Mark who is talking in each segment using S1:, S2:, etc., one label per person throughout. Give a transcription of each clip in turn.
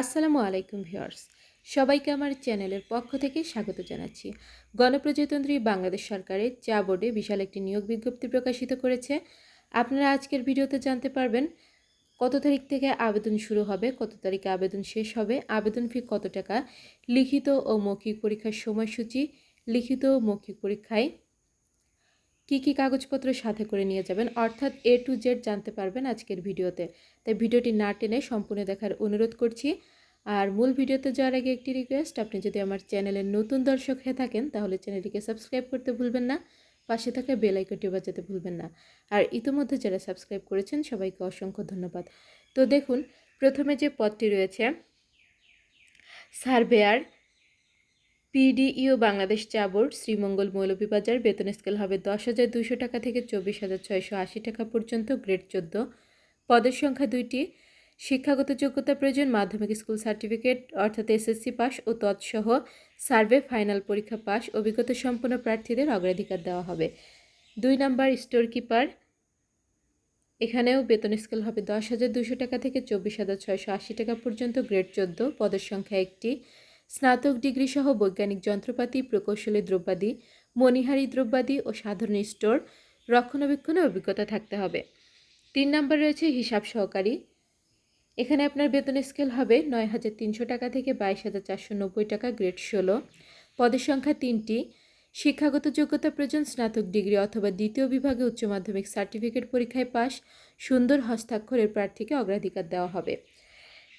S1: আসসালামু আলাইকুম ভিউয়ার্স। সবাইকে আমার চ্যানেলের পক্ষ থেকে স্বাগত জানাচ্ছি। গণপ্রজাতন্ত্রী বাংলাদেশ সরকারের চা বোর্ডে বিশাল একটি নিয়োগ বিজ্ঞপ্তি প্রকাশিত করেছে। আপনারা আজকের ভিডিওতে জানতে পারবেন, কত তারিখ থেকে আবেদন শুরু হবে, কত তারিখে আবেদন শেষ হবে, আবেদন ফি কত টাকা, লিখিত ও মৌখিক পরীক্ষার সময়সূচি, লিখিত ও মৌখিক পরীক্ষায় কী কী কাগজপত্র সাথে করে নিয়ে যাবেন? অর্থাৎ এ টু জেড জানতে পারবেন আজকের ভিডিওতে। তাই ভিডিওটি না টেনে সম্পূর্ণ দেখার অনুরোধ করছি। আর মূল ভিডিওতে যাওয়ার আগে একটি রিকোয়েস্ট আপনি যদি আমার চ্যানেলের নতুন দর্শক হয়ে থাকেন, তাহলে চ্যানেলটিকে সাবস্ক্রাইব করতে ভুলবেন না। পাশে থাকা বেল বাজাতে ভুলবেন না। আর ইতিমধ্যে যারা সাবস্ক্রাইব করেছেন, সবাইকে অসংখ্য ধন্যবাদ। তো দেখুন, প্রথমে যে পদটি রয়েছে, সার্ভেয়ার পিডিইও বাংলাদেশ চা বোর্ড শ্রীমঙ্গল মৌলভীবাজার বেতন স্কেল হবে দশ হাজার দুশো টাকা থেকে চব্বিশ হাজার ছয়শো আশি টাকা পর্যন্ত, গ্রেড চোদ্দ। পদের সংখ্যা দুইটি। শিক্ষাগত যোগ্যতা প্রয়োজন, মাধ্যমিক স্কুল সার্টিফিকেট, অর্থাৎ এসএসসি পাস ও তৎসহ সার্ভে, ফাইনাল পরীক্ষা পাস, অভিজ্ঞতা সম্পন্ন প্রার্থীদের অগ্রাধিকার দেওয়া হবে। দুই নাম্বার স্টোর কিপার এখানেও বেতন স্কেল হবে দশ হাজার দুশো টাকা থেকে চব্বিশ হাজার ছয়শো আশি টাকা পর্যন্ত, গ্রেড চোদ্দ। পদের সংখ্যা একটি। স্নাতক ডিগ্রি সহ বৈজ্ঞানিক যন্ত্রপাতি, প্রকৌশলী দ্রব্যাদি, মণিহারি দ্রব্যাদি ও সাধারণ স্টোর, রক্ষণাবেক্ষণে অভিজ্ঞতা থাকতে হবে। তিন নাম্বার রয়েছে হিসাব সহকারী। এখানে আপনার বেতন স্কেল হবে নয় হাজার তিনশো টাকা থেকে বাইশ হাজার চারশো নব্বই টাকা গ্রেড ষোলো। পদের সংখ্যা তিনটি। শিক্ষাগত যোগ্যতা প্রয়োজন স্নাতক ডিগ্রি অথবা দ্বিতীয় বিভাগে উচ্চ মাধ্যমিক সার্টিফিকেট পরীক্ষায় পাস সুন্দর হস্তাক্ষরের প্রার্থীকে অগ্রাধিকার দেওয়া হবে।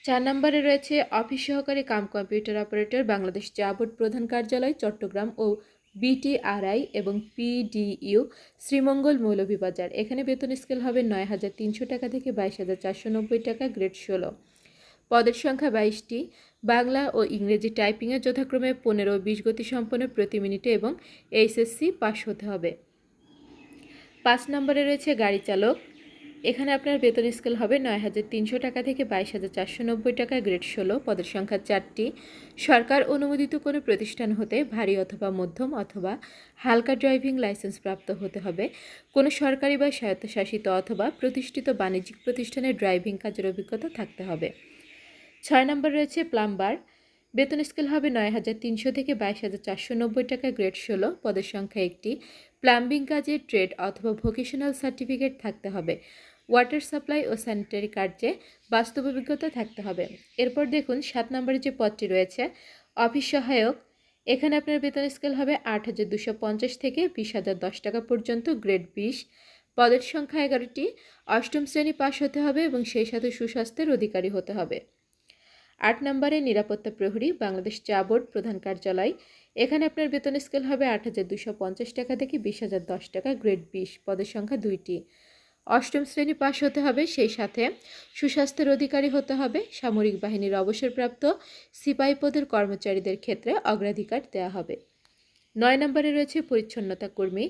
S1: চার নম্বরে রয়েছে অফিস সহকারী cum computer operator, Bangladesh board প্রধান কার্যালয়, চট্টগ্রাম ও বিটিআরআই এবং পিডিইউ, শ্রীমঙ্গল মৌলভীবাজার। এখানে বেতন স্কেল হবে নয় হাজার তিনশো টাকা থেকে বাইশ হাজার চারশো নব্বই টাকা, গ্রেড ষোলো। পদের সংখ্যা বাইশটি। বাংলা ও ইংরেজি টাইপিংয়ে যথাক্রমে পনেরো বিশ গতি সম্পন্ন প্রতি মিনিটে এবং এইচএসসি পাস হতে হবে। পাঁচ নম্বরে রয়েছে গাড়ি চালক। এখানে আপনার বেতন স্কেল হবে নয় হাজার তিনশো টাকা থেকে বাইশ হাজার চারশো নব্বই টাকা, গ্রেড ষোলো। পদের সংখ্যা চারটি। সরকার অনুমোদিত কোনো প্রতিষ্ঠান হতে ভারী অথবা মধ্যম অথবা হালকা ড্রাইভিং লাইসেন্স প্রাপ্ত হতে হবে। কোনো সরকারি বা স্বায়ত্তশাসিত অথবা প্রতিষ্ঠিত বাণিজ্যিক প্রতিষ্ঠানে ড্রাইভিং কাজের অভিজ্ঞতা থাকতে হবে। ছয় নম্বর রয়েছে প্লাম্বার। বেতন স্কেল হবে নয় হাজার তিনশো থেকে বাইশ হাজার চারশো নব্বই টাকা, গ্রেড ষোলো। পদের সংখ্যা একটি। প্লাম্বিং কাজে ট্রেড অথবা ভোকেশনাল সার্টিফিকেট থাকতে হবে। ওয়াটার সাপ্লাই ও স্যানিটারি কার্যে বাস্তব অভিজ্ঞতা থাকতে হবে। এরপর দেখুন, সাত নম্বরে যে পদটি রয়েছে অফিস সহায়ক, এখানে আপনার বেতন স্কেল হবে আট হাজার দুশো পঞ্চাশ থেকে বিশ হাজার দশ টাকা পর্যন্ত গ্রেড বিশ। পদের সংখ্যা এগারোটি, অষ্টম শ্রেণি পাশ হতে হবে এবং সেই সাথে সুস্বাস্থ্যের অধিকারী হতে হবে। আট নম্বরে নিরাপত্তা প্রহরী, বাংলাদেশ চা বোর্ড প্রধান কার্যালয়, এখানে আপনার বেতন স্কেল হবে আট হাজার দুশো পঞ্চাশ টাকা থেকে বিশ হাজার দশ টাকা গ্রেড বিশ। পদের সংখ্যা দুইটি। অষ্টম শ্রেণি পাশ হতে হবে, সেই সাথে সুস্বাস্থ্যের অধিকারী হতে হবে, সামরিক বাহিনীর অবসরপ্রাপ্ত সিপাহী পদের কর্মচারীদের ক্ষেত্রে অগ্রাধিকার দেওয়া হবে। নয় নম্বরে রয়েছে পরিচ্ছন্নতা কর্মী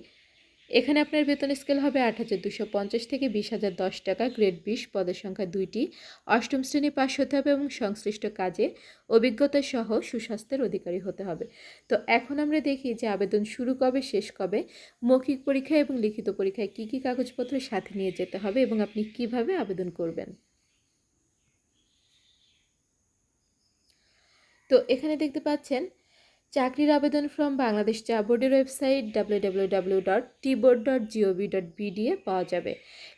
S1: এখানে আপনার বেতন স্কেল হবে আট হাজার দুশো পঞ্চাশ থেকে বিশ হাজার দশ টাকা। গ্রেড বিশ, পদের সংখ্যা দুইটি। অষ্টম শ্রেণি পাশ হতে হবে এবং সংশ্লিষ্ট কাজে অভিজ্ঞতা সহ সুস্বাস্থ্যের অধিকারী হতে হবে। তো এখন আমরা দেখি যে আবেদন শুরু কবে, শেষ কবে, মৌখিক পরীক্ষা এবং লিখিত পরীক্ষায় কী কী কাগজপত্র সাথে নিয়ে যেতে হবে এবং আপনি কীভাবে আবেদন করবেন? তো এখানে দেখতে পাচ্ছেন চাকরির আবেদন ফর্ম বাংলাদেশ চা বোর্ডের website W W W dot dot dot BDA পাওয়া যাবে।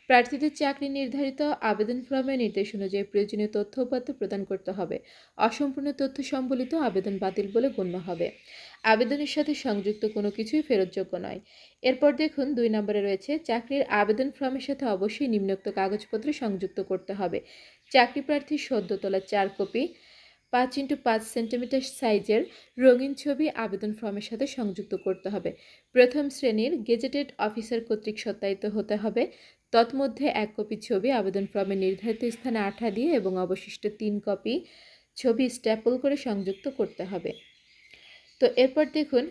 S1: প্রার্থীদের চাকরি নির্ধারিত আবেদন ফর্মে নির্দেশ অনুযায়ী প্রয়োজনীয় তথ্য উপাত্ত প্রদান করতে হবে। অসম্পূর্ণ তথ্য সম্বলিত আবেদন বাতিল বলে গণ্য হবে। আবেদনের সাথে সংযুক্ত কোনো কিছুই ফেরতযোগ্য নয়। এরপর দেখুন, দুই নম্বরে রয়েছে, চাকরির আবেদন ফর্মের সাথে অবশ্যই নিম্নোক্ত কাগজপত্র সংযুক্ত করতে হবে। চাকরি প্রার্থীর সদ্য তোলা চার কপি পাঁচ ইন্টু পাঁচ সেন্টিমিটার সাইজের রঙিন ছবি আবেদন ফর্মের সাথে সংযুক্ত করতে হবে। প্রথম শ্রেণির গেজেটেড অফিসার কর্তৃক সত্যায়িত হতে হবে। তৎমধ্যে এক কপি ছবি আবেদন ফর্মে নির্ধারিত স্থানে আঠা দিয়ে এবং অবশিষ্ট তিন কপি ছবি স্ট্যাপল করে সংযুক্ত করতে হবে। তো এরপর দেখুন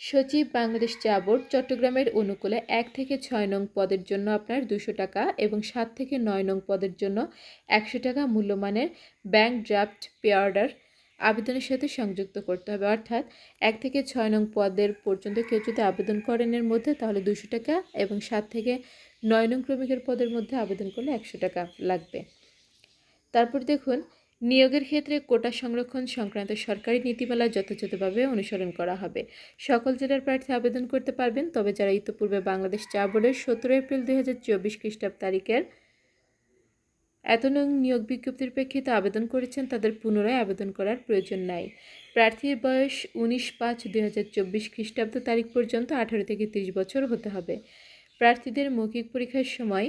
S1: সচিব বাংলাদেশ চা বোর্ড চট্টগ্রামের অনুকূলে এক থেকে ছয় নং পদের জন্য আপনার দুশো টাকা এবং সাত থেকে নয় নং পদের জন্য একশো টাকা মূল্যমানের ব্যাংক ড্রাফট পে অর্ডার আবেদনের সাথে সংযুক্ত করতে হবে। অর্থাৎ এক থেকে ছয় নং পদের পর্যন্ত কেউ যদি আবেদন করেন এর মধ্যে তাহলে দুশো টাকা এবং সাত থেকে নয় নং ক্রমিকের পদের মধ্যে আবেদন করলে একশো টাকা লাগবে। তারপর দেখুন নিয়োগের ক্ষেত্রে কোটা সংরক্ষণ সংক্রান্ত সরকারি নীতিমালা যথাযথভাবে অনুসরণ করা হবে। সকল জেলার প্রার্থী আবেদন করতে পারবেন, তবে যারা ইতিপূর্বে বাংলাদেশ চা বোর্ডের সতেরো এপ্রিল দুই হাজার চব্বিশ খ্রিস্টাব্দ তারিখের এত নং নিয়োগ বিজ্ঞপ্তির প্রেক্ষিতে আবেদন করেছেন, তাদের পুনরায় আবেদন করার প্রয়োজন নাই। প্রার্থীর বয়স উনিশ পাঁচ দুই হাজার চব্বিশ খ্রিস্টাব্দ তারিখ পর্যন্ত আঠারো থেকে তিরিশ বছর হতে হবে। প্রার্থীদের মৌখিক পরীক্ষার সময়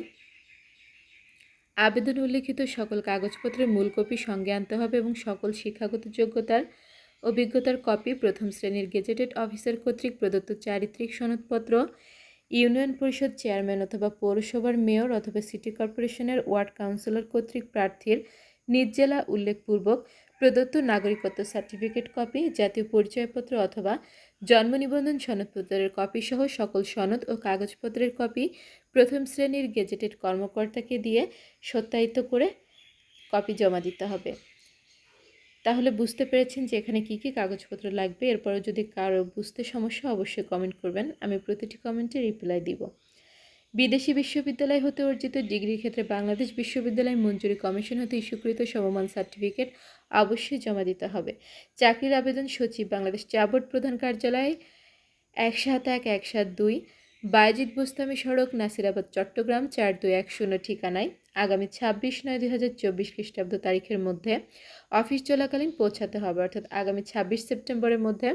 S1: আবেদন উল্লিখিত সকল কাগজপত্রের মূল কপি সঙ্গে আনতে হবে এবং সকল শিক্ষাগত যোগ্যতার অভিজ্ঞতার কপি প্রথম শ্রেণির গেজেটেড অফিসার কর্তৃক প্রদত্ত চারিত্রিক সনদপত্র, ইউনিয়ন পরিষদ চেয়ারম্যান অথবা পৌরসভার মেয়র অথবা সিটি কর্পোরেশনের ওয়ার্ড কাউন্সিলর কর্তৃক প্রার্থীর নিজ জেলা উল্লেখপূর্বক প্রদত্ত নাগরিকত্ব সার্টিফিকেট কপি, জাতীয় পরিচয়পত্র অথবা জন্ম নিবন্ধন সনদপত্রের কপি সহ সকল সনদ ও কাগজপত্রের কপি প্রথম শ্রেণির গেজেটেড কর্মকর্তাকে দিয়ে সত্যায়িত করে কপি জমা দিতে হবে। তাহলে বুঝতে পেরেছেন যে এখানে কী কী কাগজপত্র লাগবে? এরপরও যদি কারও বুঝতে সমস্যা অবশ্যই কমেন্ট করবেন। আমি প্রতিটি কমেন্টে রিপ্লাই দিব। বিদেশি বিশ্ববিদ্যালয় হতে অর্জিত ডিগ্রির ক্ষেত্রে বাংলাদেশ বিশ্ববিদ্যালয় মঞ্জুরি কমিশন হতে ইস্যুকৃত সমমান সার্টিফিকেট অবশ্যই জমা দিতে হবে। চাকরির আবেদন সচিব বাংলাদেশ চা বোর্ড প্রধান কার্যালয় এক সাত এক এক সাত দুই, বায়জিৎ বোস্তামি সড়ক, নাসিরাবাদ, চট্টগ্রাম, চার দুই এক শূন্য ঠিকানায় আগামী ছাব্বিশ নয় দুই হাজার চব্বিশ খ্রিস্টাব্দ তারিখের মধ্যে অফিস চলাকালীন পৌঁছাতে হবে। অর্থাৎ আগামী ছাব্বিশ সেপ্টেম্বরের মধ্যে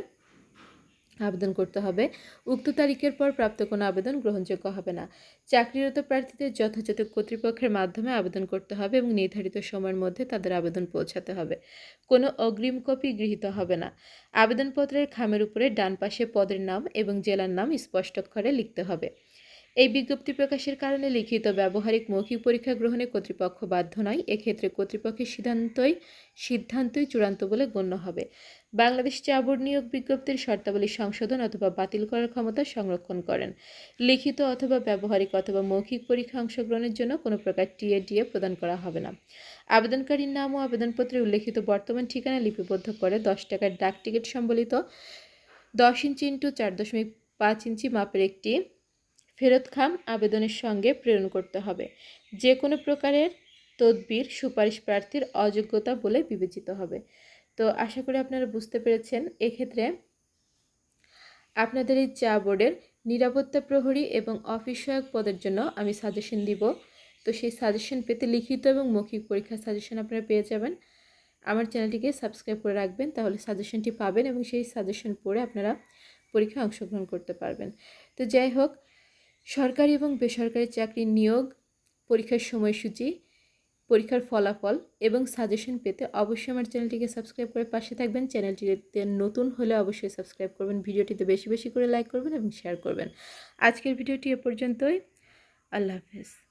S1: আবেদন করতে হবে। উক্ত তারিখের পর প্রাপ্ত কোনো আবেদন গ্রহণযোগ্য হবে না। চাকরিরত প্রার্থীদের যথাযথ কর্তৃপক্ষের মাধ্যমে আবেদন করতে হবে এবং নির্ধারিত সময়ের মধ্যে তাদের আবেদন পৌঁছাতে হবে। কোনো অগ্রিম কপি গৃহীত হবে না। আবেদনপত্রের খামের উপরে ডান পাশে পদের নাম এবং জেলার নাম স্পষ্ট অক্ষরে লিখতে হবে। এই বিজ্ঞপ্তি প্রকাশের কারণে লিখিত ব্যবহারিক মৌখিক পরীক্ষা গ্রহণে কর্তৃপক্ষ বাধ্য নয়। এক্ষেত্রে কর্তৃপক্ষের সিদ্ধান্তই সিদ্ধান্তই চূড়ান্ত বলে গণ্য হবে। বাংলাদেশ চা বোর্ড নিয়োগ বিজ্ঞপ্তির শর্তাবলী সংশোধন অথবা বাতিল করার ক্ষমতা সংরক্ষণ করেন। লিখিত অথবা ব্যবহারিক অথবা মৌখিক পরীক্ষা অংশগ্রহণের জন্য কোনো প্রকার টিএ ডিএ প্রদান করা হবে না। আবেদনকারীর নাম ও আবেদনপত্রে উল্লেখিত বর্তমান ঠিকানা লিপিবদ্ধ করে দশ টাকার ডাক টিকিট সম্বলিত দশ ইঞ্চি ইন্টু চার দশমিক পাঁচ ইঞ্চি মাপের একটি ফেরত খাম আবেদনের সঙ্গে প্রেরণ করতে হবে। যে কোনো প্রকারের তদবির সুপারিশ প্রার্থীর অযোগ্যতা বলে বিবেচিত হবে। তো আশা করি আপনারা বুঝতে পেরেছেন। এক্ষেত্রে আপনাদের এই চা বোর্ডের নিরাপত্তা প্রহরী এবং অফিস সহায়ক পদের জন্য আমি সাজেশন দিব। তো সেই সাজেশন পেতে লিখিত এবং মৌখিক পরীক্ষার সাজেশন আপনারা পেয়ে যাবেন। আমার চ্যানেলটিকে সাবস্ক্রাইব করে রাখবেন, তাহলে সাজেশনটি পাবেন এবং সেই সাজেশন পড়ে আপনারা পরীক্ষায় অংশগ্রহণ করতে পারবেন। তো যাই হোক সরকারি এবং বেসরকারি চাকরির নিয়োগ, পরীক্ষার সময়সূচি, পরীক্ষার ফলাফল এবং সাজেশন পেতে অবশ্যই আমার চ্যানেলটিকে সাবস্ক্রাইব করে পাশে থাকবেন। চ্যানেলটিতে নতুন হলে অবশ্যই সাবস্ক্রাইব করবেন। ভিডিওটিতে বেশি বেশি করে লাইক করবেন এবং শেয়ার করবেন। আজকের ভিডিওটি এ পর্যন্তই। আল্লাহ হাফেজ।